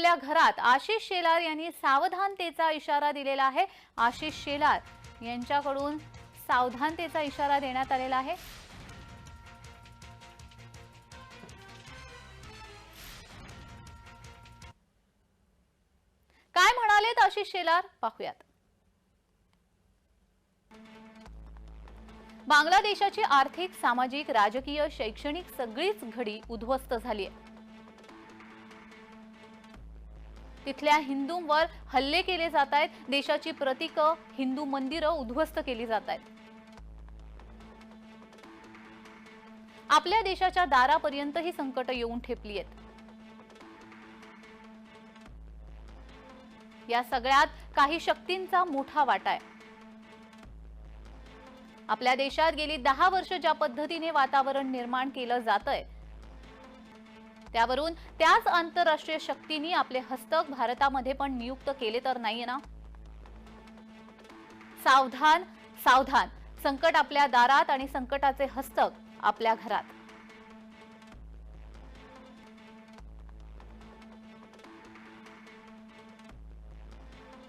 आपल्या घरात आशिष शेलार यांनी सावधानतेचा इशारा दिलेला आहे. आशिष शेलार यांच्याकडून सावधानतेचा इशारा देण्यात आलेला आहे. काय म्हणालेत आशिष शेलार? पाहूयात. बांगलादेशाची आर्थिक सामाजिक राजकीय शैक्षणिक सगळीच घडी उद्ध्वस्त झाली आहे. तिथल्या हिंदूंवर हल्ले केले जात आहेत. देशाची प्रतीकं हिंदू मंदिरं उद्ध्वस्त केली जात आहेत. आपल्या देशाच्या दारापर्यंत ही संकट येऊन ठेपली आहेत. या सगळ्यात काही शक्तींचा मोठा वाटा आहे. आपल्या देशात गेली दहा वर्ष ज्या पद्धतीने वातावरण निर्माण केलं जातंय त्यावरून त्याच आंतरराष्ट्रीय शक्तींनी आपले हस्तक भारतामध्ये पण नियुक्त केले तर नाहीये ना? सावधान सावधान. संकट आपल्या दारात आणि संकटाचे हस्तक आपल्या घरात.